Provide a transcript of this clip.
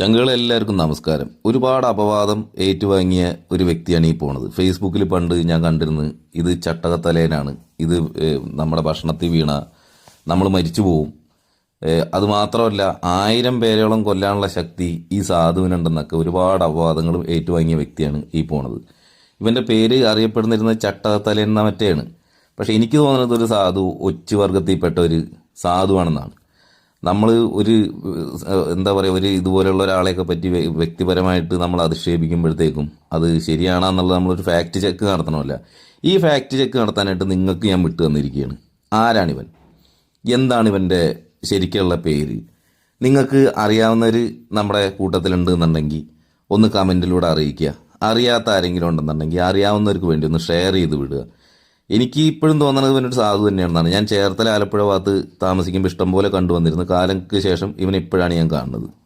ചങ്കുകളെ എല്ലാവർക്കും നമസ്കാരം. ഒരുപാട് അപവാദം ഏറ്റുവാങ്ങിയ ഒരു വ്യക്തിയാണ് ഈ പോണത്. ഫേസ്ബുക്കിൽ പണ്ട് ഞാൻ കണ്ടിരുന്നു ഇത് ചട്ടകത്തലേനാണ്. ഇത് നമ്മുടെ ഭക്ഷണത്തിൽ വീണ നമ്മൾ മരിച്ചു പോവും. അതുമാത്രമല്ല അത് മാത്രമല്ല ആയിരം പേരോളം കൊല്ലാനുള്ള ശക്തി ഈ സാധുവിനുണ്ടെന്നൊക്കെ ഒരുപാട് അപവാദങ്ങളും ഏറ്റുവാങ്ങിയ വ്യക്തിയാണ് ഈ പോണത്. ഇവന്റെ പേര് അറിയപ്പെടുന്നിരുന്നത് ചട്ടകത്തലേൻ എന്ന മറ്റേയാണ്. പക്ഷേ എനിക്ക് തോന്നുന്നത് ഒരു സാധു ഒച്ചുവർഗത്തിൽപ്പെട്ട ഒരു സാധുവാണെന്നാണ്. നമ്മൾ ഒരു എന്താ പറയുക ഒരു ഇതുപോലെയുള്ള ഒരാളെയൊക്കെ പറ്റി വ്യക്തിപരമായിട്ട് നമ്മൾ അധിക്ഷേപിക്കുമ്പോഴത്തേക്കും അത് ശരിയാണെന്നുള്ളത് നമ്മളൊരു ഫാക്ട് ചെക്ക് നടത്തണമല്ല. ഈ ഫാക്ട് ചെക്ക് നടത്താനായിട്ട് നിങ്ങൾക്ക് ഞാൻ വിട്ടു തന്നിരിക്കുകയാണ്. ആരാണിവൻ? എന്താണ് ഇവന്റെ ശരിക്കുള്ള പേര്? നിങ്ങൾക്ക് അറിയാവുന്നവർ നമ്മുടെ കൂട്ടത്തിലുണ്ട് എന്നുണ്ടെങ്കിൽ ഒന്ന് കമന്റിലൂടെ അറിയിക്കുക. അറിയാത്ത ആരെങ്കിലും ഉണ്ടെന്നുണ്ടെങ്കിൽ അറിയാവുന്നവർക്ക് വേണ്ടി ഒന്ന് ഷെയർ ചെയ്ത് വിടുക. എനിക്ക് ഇപ്പോഴും തോന്നുന്നത് ഇവനൊരു സാധു തന്നെയാണെന്നാണ്. ഞാൻ ചേർത്തല ആലപ്പുഴ ഭാഗത്ത് താമസിക്കുമ്പോൾ ഇഷ്ടം പോലെ കണ്ടുവന്നിരുന്നു. കാലങ്ങൾക്ക് ശേഷം ഇവൻ ഇപ്പോഴാണ് ഞാൻ കാണുന്നത്.